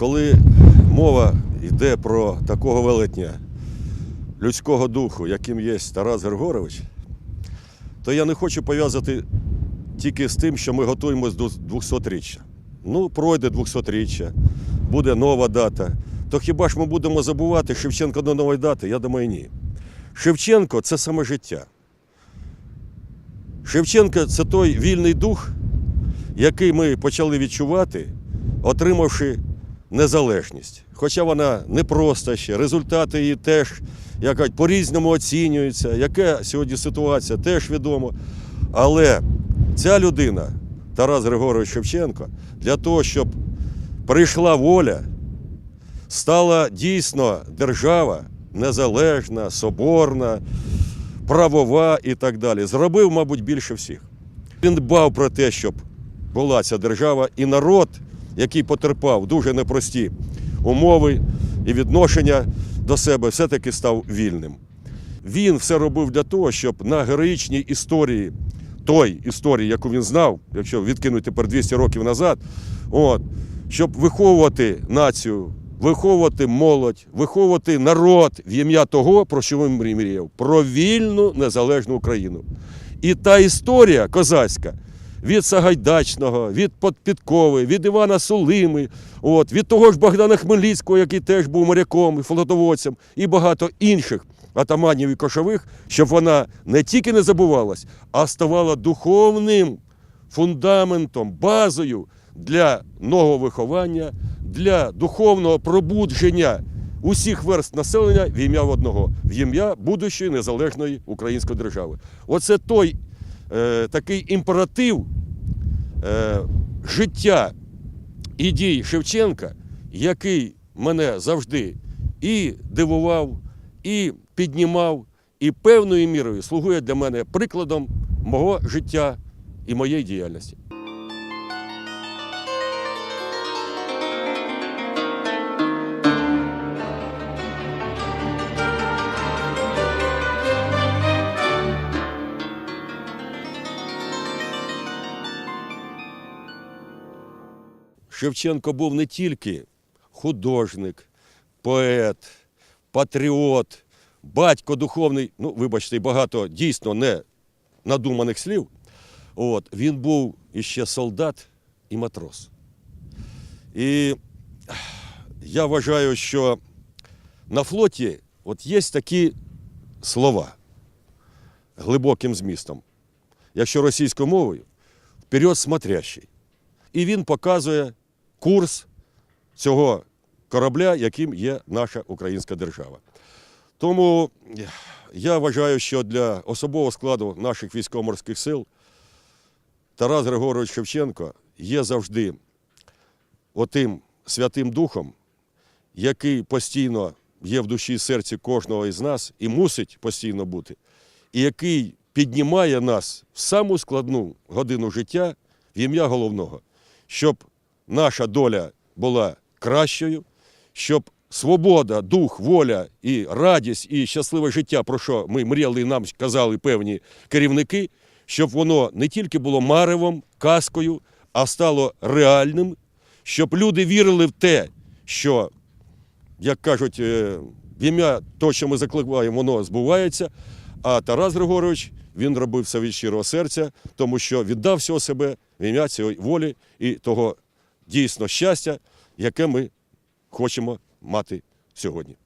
коли мова йде про такого велетня людського духу, яким є Тарас Григорович, то я не хочу пов'язати тільки з тим, що ми готуємось до 200-річчя. Ну, пройде 200-річчя, буде нова дата. То хіба ж ми будемо забувати Шевченка до нової дати? Я думаю, ні. Шевченко це саме життя. Шевченко це той вільний дух, який ми почали відчувати, отримавши незалежність. Хоча вона непроста ще, результати її теж як по-різному оцінюються, яка сьогодні ситуація, теж відомо. Але ця людина, Тарас Григорович Шевченко, для того, щоб прийшла воля, стала дійсно держава незалежна, соборна, правова і так далі. Зробив, мабуть, більше всіх. Він дбав про те, щоб була ця держава, і народ, який потерпав дуже непрості умови і відношення до себе, все-таки став вільним. Він все робив для того, щоб на героїчній історії, той історії, яку він знав, якщо відкинути тепер 200 років назад, от, щоб виховувати націю, виховувати молодь, виховувати народ в ім'я того, про що він мріяв, про вільну незалежну Україну. І та історія козацька від Сагайдачного, від Підкови, від Івана Сулими, от, від того ж Богдана Хмельницького, який теж був моряком і флотоводцем, і багато інших атаманів і кошових, щоб вона не тільки не забувалась, а ставала духовним фундаментом, базою для нового виховання, для духовного пробудження усіх верст населення в ім'я одного, в ім'я будущої незалежної української держави. Оце той е, такий імператив е, життя і дій Шевченка, який мене завжди і дивував, і піднімав, і певною мірою слугує для мене прикладом мого життя і моєї діяльності. Шевченко був не тільки художник, поет, патріот, батько духовний, ну, вибачте, багато дійсно не надуманих слів. От, він був іще солдат і матрос. І я вважаю, що на флоті от є такі слова глибоким змістом. Якщо російською мовою, вперед смотрящий. І він показує курс цього корабля, яким є наша українська держава. Тому я вважаю, що для особового складу наших військово-морських сил Тарас Григорович Шевченко є завжди отим святим духом, який постійно є в душі і серці кожного із нас і мусить постійно бути, і який піднімає нас в саму складну годину життя в ім'я головного, щоб наша доля була кращою, щоб свобода, дух, воля і радість, і щасливе життя, про що ми мріяли і нам казали певні керівники, щоб воно не тільки було маревом, казкою, а стало реальним, щоб люди вірили в те, що, як кажуть, е, в ім'я того, що ми закликаємо, воно збувається. А Тарас Григорович він робив все від щирого серця, тому що віддав всього себе в ім'я цієї волі і того дійсно щастя, яке ми хочемо мати сьогодні.